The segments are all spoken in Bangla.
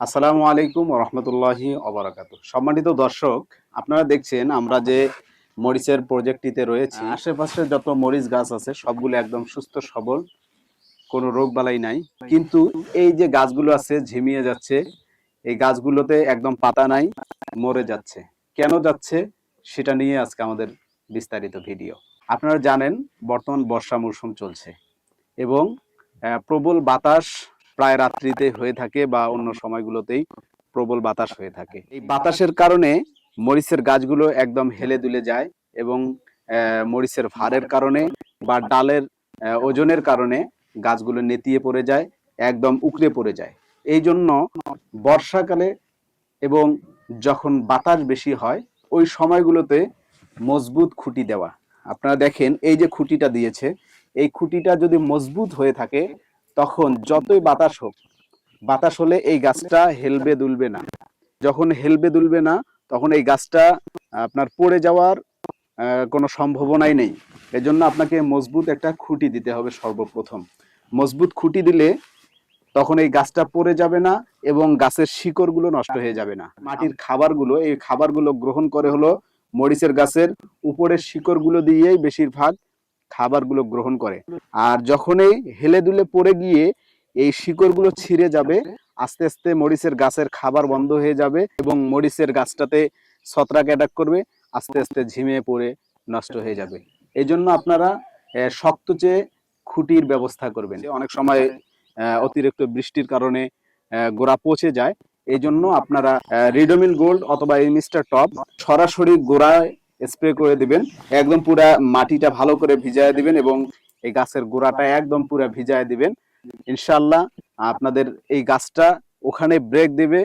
আসসালামু আলাইকুম রহমতুল্লাহি অবরাকাত সম্মানিত দর্শক আপনারা দেখছেন আমরা যে মরিচের প্রজেক্টটিতে রয়েছি আশেপাশে যত মরিচ গাছ আছে সবগুলো একদম সুস্থ সবল কোনো রোগ বালাই নাই। কিন্তু এই যে গাছগুলো আছে ঝিমিয়ে যাচ্ছে এই গাছগুলোতে একদম পাতা নাই মরে যাচ্ছে। কেন যাচ্ছে সেটা নিয়ে আজকে আমাদের বিস্তারিত ভিডিও। আপনারা জানেন বর্তমান বর্ষা মৌসুম চলছে এবং প্রবল বাতাস প্রায় রাত্রিতে হয়ে থাকে বা অন্য সময়গুলোতেই প্রবল বাতাস হয়ে থাকে। এই বাতাসের কারণে মরিচের গাছগুলো একদম হেলে দুলে যায় এবং মরিচের ভারের কারণে বা ডালের ওজনের কারণে গাছগুলো নেতিয়ে পড়ে যায়, একদম উকড়ে পড়ে যায়। এই জন্য বর্ষাকালে এবং যখন বাতাস বেশি হয়, ওই সময়গুলোতে মজবুত খুঁটি দেওয়া। আপনারা দেখেন, এই যে খুঁটিটা দিয়েছে, এই খুঁটিটা যদি মজবুত হয়ে থাকে তখন যতই বাতাস হোক, বাতাস হলে এই গাছটা হেলবে দুলবে না। যখন হেলবে দুলবে না, তখন এই গাছটা, আপনার পড়ে যাওয়ার কোনো সম্ভাবনাই নেই। এজন্য আপনাকে মজবুত একটা খুঁটি দিতে হবে সর্বপ্রথম। মজবুত খুঁটি দিলে তখন এই গাছটা পড়ে যাবে না এবং গাছের শিকড়গুলো নষ্ট হয়ে যাবে না। মাটির খাবারগুলো, এই খাবারগুলো গ্রহণ করে হলো মরিচের গাছের উপরের শিকড়গুলো দিয়েই বেশিরভাগ খাবারগুলো গ্রহণ করে। আর যখনই হেলে দুলে পড়ে গিয়ে এই শিকড়গুলো ছিঁড়ে যাবে, আস্তে আস্তে মরিচের গাছের খাবার বন্ধ হয়ে যাবে এবং মরিচের গাছটাতে ছত্রাক অ্যাটাক করবে, আস্তে আস্তে ঝিমিয়ে পড়ে নষ্ট হয়ে যাবে। এই জন্য আপনারা শক্ত চেয়ে খুঁটির ব্যবস্থা করবেন। অনেক সময় অতিরিক্ত বৃষ্টির কারণে গোড়া পচে যায়। এই জন্য আপনারা রিডোমিল গোল্ড অথবা এই মিস্টার টপ সরাসরি গোড়ায় স্প্রে করে দিবেন। একদম পুরা মাটিটা ভালো করে ভিজায় দিবেন এবং এই গাছের গোড়াটা একদম পুরা ভিজায় দিবেন। ইনশাল্লাহ আপনাদের এই গাছটা ওখানে ব্রেক দেবে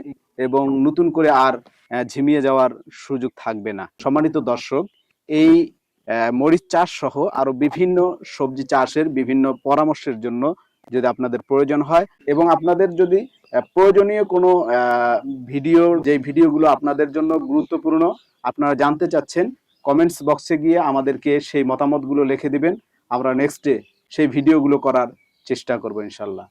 এবং নতুন করে আর ঝিমিয়ে যাওয়ার সুযোগ থাকবে না। সম্মানিত দর্শক, এই মরিচ চাষ সহ আরও বিভিন্ন সবজি চাষের বিভিন্ন পরামর্শের জন্য যদি আপনাদের প্রয়োজন হয় এবং আপনাদের যদি প্রয়োজনীয় কোনো ভিডিও যে ভিডিওগুলো আপনাদের জন্য গুরুত্বপূর্ণ, আপনারা জানতে চাচ্ছেন কমেন্টস বক্সে গিয়ে আমাদেরকে সেই মতামতগুলো লিখে দিবেন। আমরা নেক্সট ডে সেই ভিডিওগুলো করার চেষ্টা করব ইনশাল্লাহ।